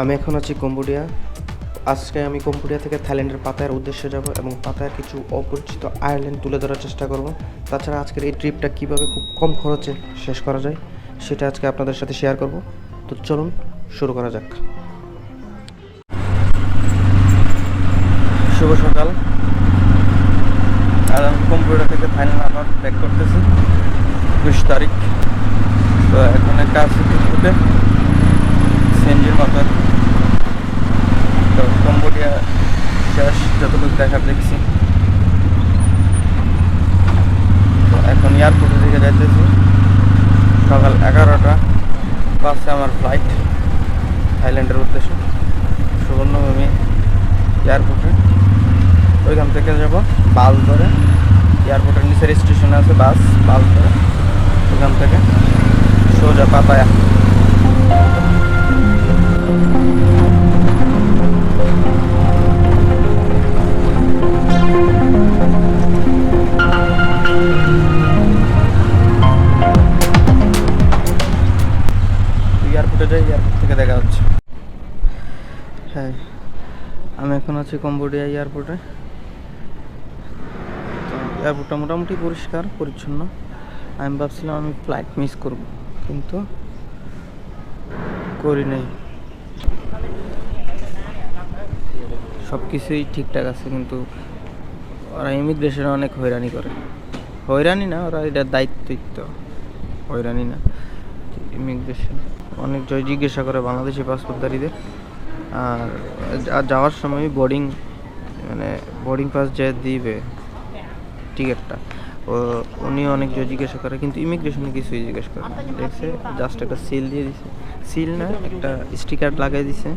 আমি এখন আছি কম্বোডিয়া। আজকে আমি কম্বোডিয়া থেকে থাইল্যান্ডের পাতায়ার উদ্দেশ্যে যাব এবং পাতায়ার কিছু অপরিচিত আয়ারল্যান্ড তুলে ধরার চেষ্টা করব। তাছাড়া আজকের এই ট্রিপটা কীভাবে খুব কম খরচে শেষ করা যায় সেটা আজকে আপনাদের সাথে শেয়ার করব। তো চলুন, শুরু করা যাক। শুভ সকাল। আর আমি কম্পিউটার থেকে ফাইনাল আবার ব্যাক করতেছি। বিশ তারিখ। তো এখন একটা আছে সেনজির মতো তো কম্বোডিয়া শেষ, যতটুকু দেখার দেখছি। তো এখন এয়ারপোর্টের দিকে যাইতেছি। সকাল এগারোটা বাসে আমার ফ্লাইট থাইল্যান্ডের উদ্দেশ্যে। সুবর্ণভূমি এয়ারপোর্টে। ওইখান থেকে যাব বাস ধরে এয়ারপোর্টের নিচের স্টেশনে আছে বাস বাস ধরে ওইখান থেকে সোজা পাতায়া দেখা হচ্ছে। হ্যাঁ আমি এখন আছি কম্বোডিয়া এয়ারপোর্টে। এয়ারপোর্টটা মোটামুটি পরিষ্কার, পরিচ্ছন্ন। আমি ভাবছিলাম আমি ফ্লাইট মিস করব, কিন্তু করি নাই। সব কিছুই ঠিকঠাক আছে, কিন্তু ওরা ইমিগ্রেশনে অনেক হয়রানি করে। হয়রানি না, ওরা এটা দায়িত্বই তো। হয়রানি না ইমিগ্রেশন অনেক জয় জিজ্ঞাসা করে বাংলাদেশি পাসপোর্টধারীদের। আর যাওয়ার সময় বোর্ডিং মানে বোর্ডিং পাস যে দিবে টিকিটটা ও উনি অনেক জয় জিজ্ঞাসা করে, কিন্তু ইমিগ্রেশনে কিছুই জিজ্ঞেস করে। দেখছে জাস্ট একটা সিল দিয়ে দিছে। সিল না, একটা স্টিকার লাগাই দিছে,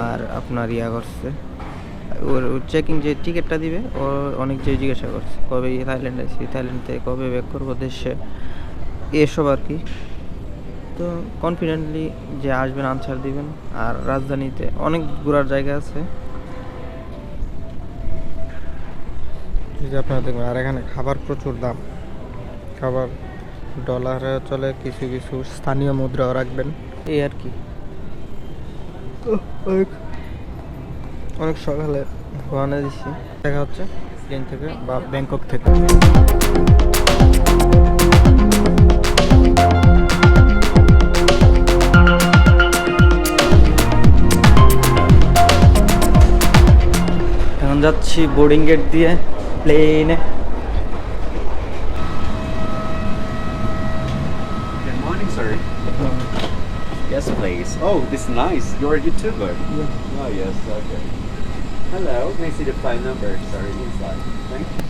আর আপনার ইয়া করছে। ওর চেকিং যে টিকিটটা দিবে, ও অনেক যে জিজ্ঞাসা করছে, কবে থাইল্যান্ড আসি থাইল্যান্ড থেকে কবে ব্যাক করব দেশে? এসব আর কি। তো কনফিডেন্টলি যে আসবেন আনসার দিবেন। আর রাজধানীতে অনেক ঘোরার জায়গা আছে। আপনারা দেখবেন আর এখানে খাবার প্রচুর দাম। খাবার ডলারে চলে কিছু কিছু স্থানীয় মুদ্রাও রাখবেন। এই আর কি। অনেক সকালে রওনা দিচ্ছি দেখা হচ্ছে। প্লেন থেকে বা ব্যাংকক থেকে। যাচ্ছি বোর্ডিং গেট দিয়ে প্লেনে Good morning, sir. Yes, please. Oh, this is nice. You're a YouTuber. Yeah. Oh, yes. Okay. Hello. Can I see the flight number? Sorry, inside. Thank you.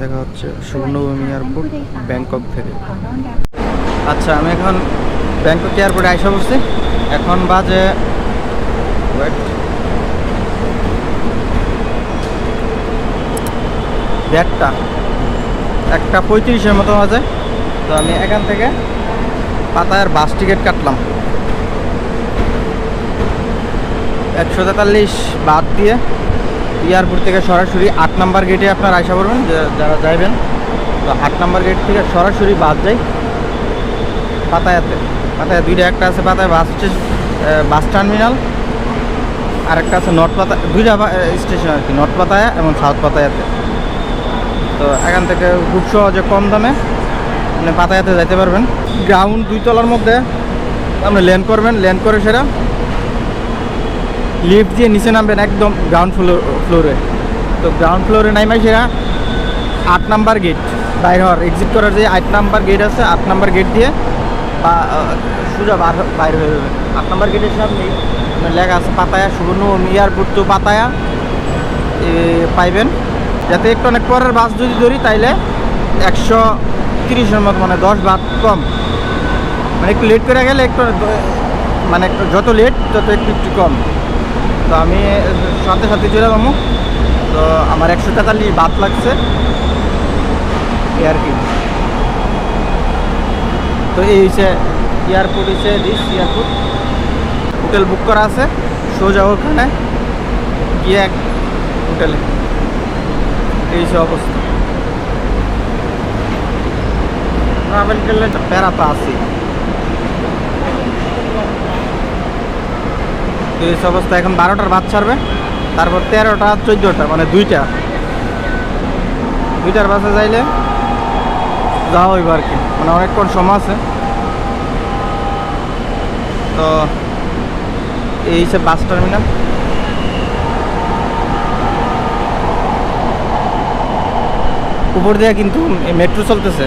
দেখা হচ্ছে সুবর্ণভূমি airport, Bangkok থেকে। আচ্ছা আমি এখন Bangkok এয়ারপোর্টে আইসা বসছি এখন বাজে দেড়টা। একটা পঁয়ত্রিশের মতো বাজে। তো আমি এখান থেকে পাতায়ের বাস টিকিট কাটলাম। একশো তেতাল্লিশ বাদ দিয়ে এয়ারপোর্ট থেকে সরাসরি আট নাম্বার গেটে আপনার আশা করবেন যারা যাইবেন, তো আট নাম্বার গেট থেকে সরাসরি বাস যাই পাতায়াতে। পাতায়া দুইটা, একটা আছে পাতায় বাস স্টেশন বাস টার্মিনাল, আর একটা আছে নর্থ পাতা দুইটা স্টেশন আর কি, নর্থ পাতায়া এবং সাউথ পাতায়াতে। তো এখান থেকে খুব সহজে কম দামে আপনি পাতায়াতে যাইতে পারবেন। গ্রাউন্ড দুই তলার মধ্যে, আপনি ল্যান্ড করবেন, ল্যান্ড করে সেটা লিফট দিয়ে নিচে নামবেন একদম গ্রাউন্ড ফ্লোর ফ্লোরে তো গ্রাউন্ড ফ্লোরে নাইমাই সেরা আট নাম্বার গেট বাইর হওয়ার এক্সিট করার যে আট নাম্বার গেট আছে, আট নাম্বার গেট দিয়ে বা সোজা বাইর হয়ে যাবে। আট নাম্বার গেটের সামনেই আপনার লেখা আছে, পাতায়া সুবর্ণ এয়ারপোর্ট তো পাতায়া। পাইবেন। যাতে একটু অনেক পরের বাস যদি ধরি, তাইলে একশো তিরিশের মতো মানে দশ বাদ কম। মানে একটু লেট করে গেলে একটু মানে যত লেট তত একটু একটু কম। তো আমি সাথে সাথে চলে যাব তো আমার একশো টাকা নিয়ে বাদ লাগছে। এই তো এই হচ্ছে এয়ারপোর্ট হচ্ছে দিস এয়ারপোর্ট। হোটেল বুক করা আছে। সোজা ওখানে গিয়ে এক হোটেলে। এই হচ্ছে অবস্থা। ট্রাভেল করলে প্যারা তো আছে এই অবস্থা এখন বারোটার ভাত ছাড়বে। তারপর তেরোটা, চোদ্দোটা মানে দুইটা। দুইটার বাসে যাইলে যাওয়া হইব আর কি। মানে অনেকক্ষণ সময় আছে। তো এই হচ্ছে বাস টার্মিনাল। উপর দিয়ে কিন্তু মেট্রো চলতেছে।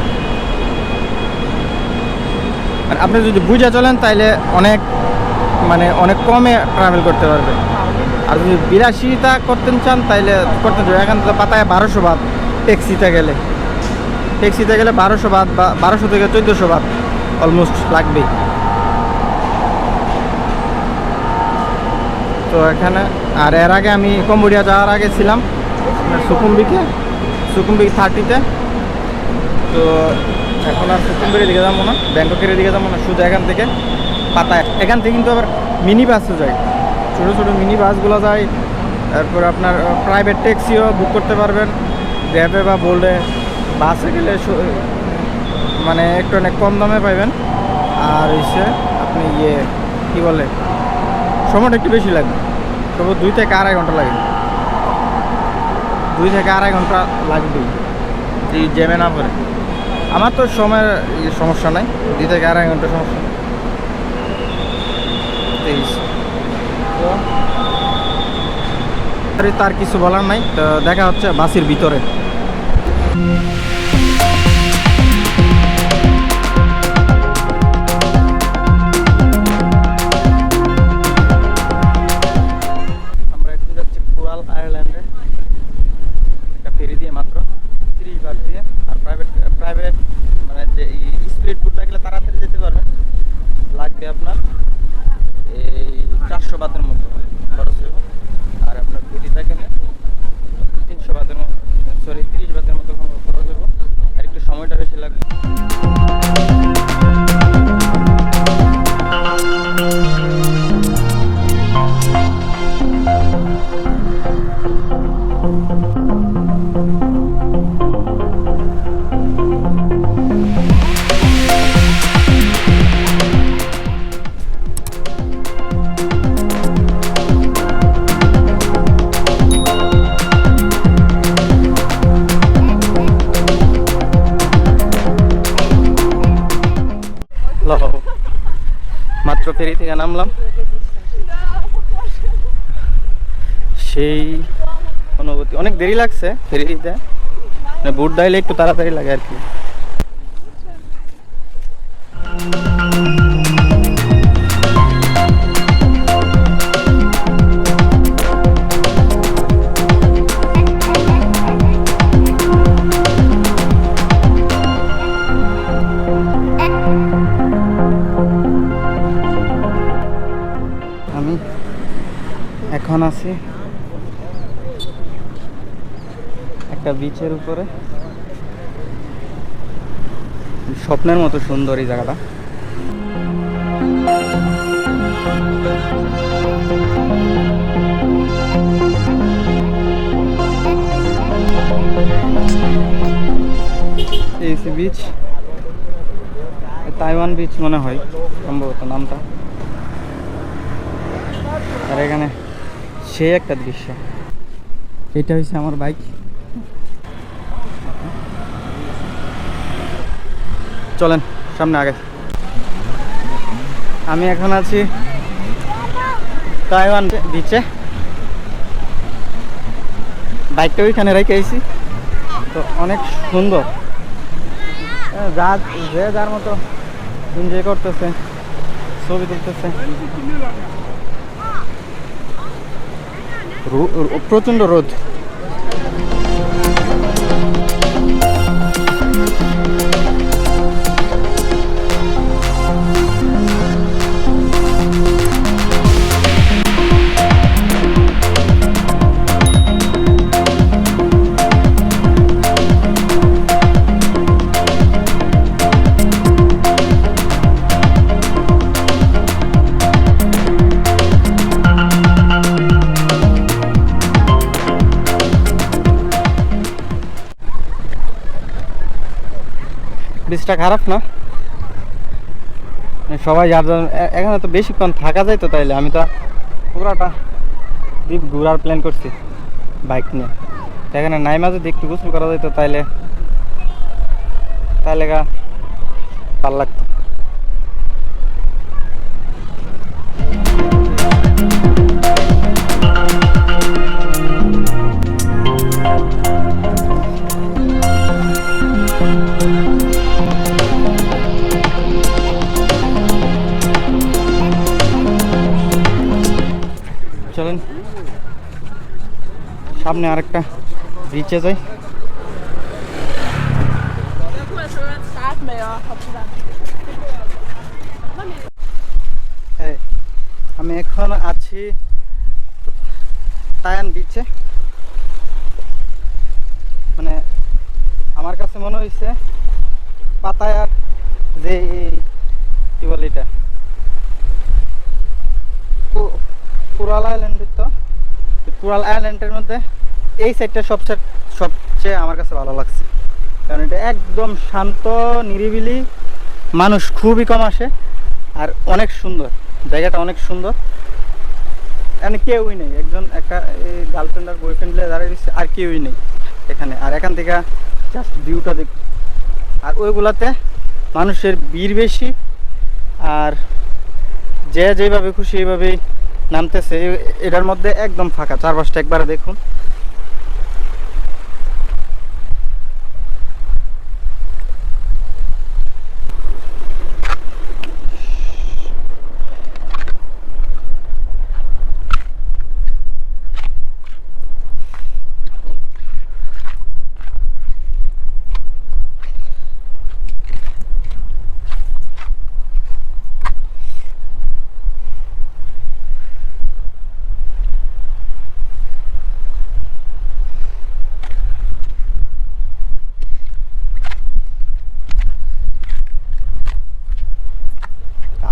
আর আপনি যদি বুঝে চলেন, তাইলে অনেক মানে অনেক কমে ট্রাভেল করতে পারবে। আর যদি বিরাশিটা করতেন চান, তাইলে করতে চান এখান থেকে পাতায় বারোশো বাদ ট্যাক্সিতে গেলে। ট্যাক্সিতে গেলে বারোশো বাদ বা বারোশো থেকে চোদ্দোশো বাদ অলমোস্ট লাগবেই। তো এখানে, আর এর আগে আমি কম্বোডিয়া যাওয়ার আগে ছিলাম সুকুম্বিকে, সুকুম্বি থার্টিতে তো এখন আর সুকুম্বির দিকে যাব না, ব্যাংককের দিকে যাব না শুধু এখান থেকে। পাতায়। এখান থেকে কিন্তু আবার মিনি বাসও যায়। ছোটো ছোটো মিনি বাসগুলো যায়। তারপর আপনার প্রাইভেট ট্যাক্সিও বুক করতে পারবেন। গ্র্যাবে বা বোল্ডে বাসে গেলে মানে একটু অনেক কম দামে পাইবেন। আর হচ্ছে আপনি ইয়ে কী বলে? সময়টা একটু বেশি লাগবে। তবু দুই থেকে আড়াই ঘণ্টা লাগে। দুই থেকে আড়াই ঘণ্টা লাগবেই। জ্যামে না পরে আমার তো সময়ের ই সমস্যা নাই। দুই থেকে আড়াই ঘণ্টা সমস্যা। তেইশ। তো তার কিছু বলার নাই তো দেখা হচ্ছে বাসির ভিতরে। থেকে নামলাম। সেই অনুভূতি। অনেক দেরি লাগছে ফেরিতে। মানে বুট ডাইলে একটু তাড়াতাড়ি লাগে আর কি। বিচের উপরে। স্বপ্নের মতো সুন্দর এই জায়গাটা। এই বিচ তাইওয়ান বিচ মনে হয়, সম্ভবত নামটা। আর এখানে সেই একটা দৃশ্য। এটা হচ্ছে আমার বাইক চলেন, সামনে আগে। আমি এখন আছি তাইওয়ান বিচে বাইকটা ওইখানে রেখে আইছি। তো অনেক সুন্দর। যা, যে যার মতো এনজয় করতেছে, ছবি তুলতেছে। প্রচণ্ড রোদ। জিনিসটা খারাপ না। সবাই যার এখানে তো বেশিক্ষণ থাকা যায় তো তাইলে। আমি তো পুরাটা দ্বীপ ঘোরার প্ল্যান করছি বাইক নিয়ে। তো এখানে নাইমা যদি একটু গোসল করা যেত তাইলে তাহলে ভালো লাগতো। সামনে আরেকটা বিচে যাই। আমি এখন আছি তায়ান বিচে মানে আমার কাছে মনে হয়েছে পাতায়ার যে কি বলে এটা? আইল্যান্ডের তো। পুরাল আইল্যান্ডের মধ্যে এই সাইডটা সবচেয়ে সবচেয়ে আমার কাছে ভালো লাগছে। কারণ এটা একদম শান্ত, নিরিবিলি মানুষ খুবই কম আসে আর অনেক সুন্দর। জায়গাটা অনেক সুন্দর। এখানে কেউই নেই। একজন একটা গার্লফ্রেন্ড আর বয়ফ্রেন্ড দাঁড়িয়ে দিচ্ছে আর কেউই নেই এখানে। আর এখান থেকে জাস্ট ভিউটা দেখ আর ওইগুলাতে মানুষের ভিড় বেশি, আর যে যেভাবে খুশি এইভাবেই নামতেছে এটার মধ্যে একদম ফাঁকা চারপাশটা একবারে দেখুন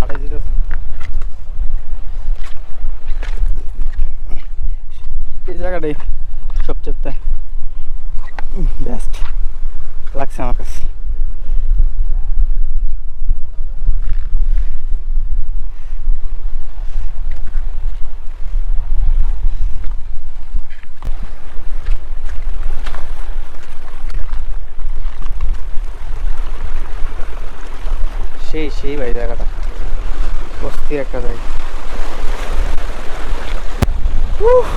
আড়াই দিতেছে এই জায়গাটাই সবচেয়ে বেস্ট লাগছে আমার কাছে সেই সেই ভাই জায়গাটা অস্থির একটা উফ।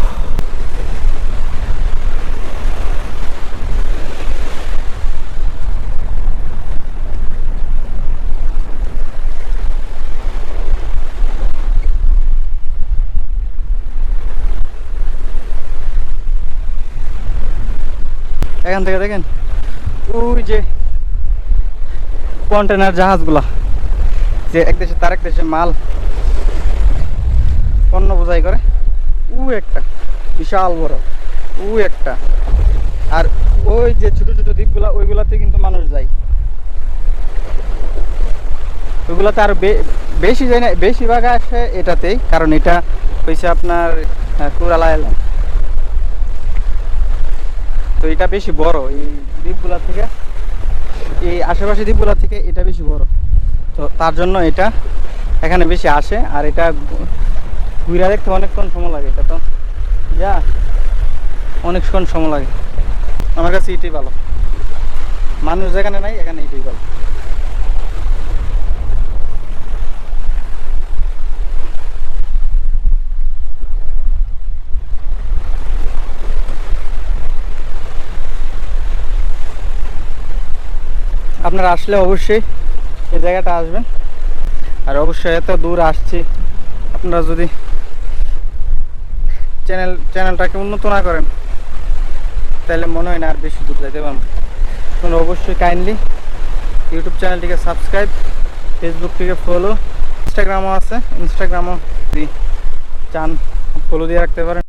এখান থেকে দেখেন, ওই যে কন্টেনার জাহাজগুলা, যে এক দেশে তার এক দেশে মাল পণ্য বোঝাই করে। উ একটা, বিশাল বড়। উ একটা। আর ওই যে ছোট ছোট দ্বীপগুলা, ওইগুলাতে কিন্তু মানুষ যায়। ওইগুলাতে আর বেশি যায় না, বেশিরভাগ আসে এটাতেই, কারণ এটা হয়েছে আপনার কুরালা আইল্যান্ড। তো এটা বেশি বড়, এই দ্বীপগুলা থেকে, এই আশেপাশে দ্বীপগুলা থেকে এটা বেশি বড়। তো তার জন্য এটা এখানে বেশি আসে, আর এটা ঘুরে দেখতে অনেকক্ষণ সময় লাগে, এটা তো যা, অনেকক্ষণ সময় লাগে। আমার কাছে এটাই ভালো। মানুষ যেখানে নাই, এখানে এটাই ভালো। আপনারা আসলে অবশ্যই এই জায়গাটা আসবেন। আর অবশ্যই এত দূর আসছি, আপনারা যদি চ্যানেল চ্যানেলটাকে উন্নত না করেন, তাহলে মনে হয় না আর বেশি দূর যাইতে পারব। অবশ্যই কাইন্ডলি ইউটিউব চ্যানেলটিকে সাবস্ক্রাইব ফেসবুকটিকে ফলো ইনস্টাগ্রামও আছে ইনস্টাগ্রামও চান ফলো দিয়ে রাখতে পারেন।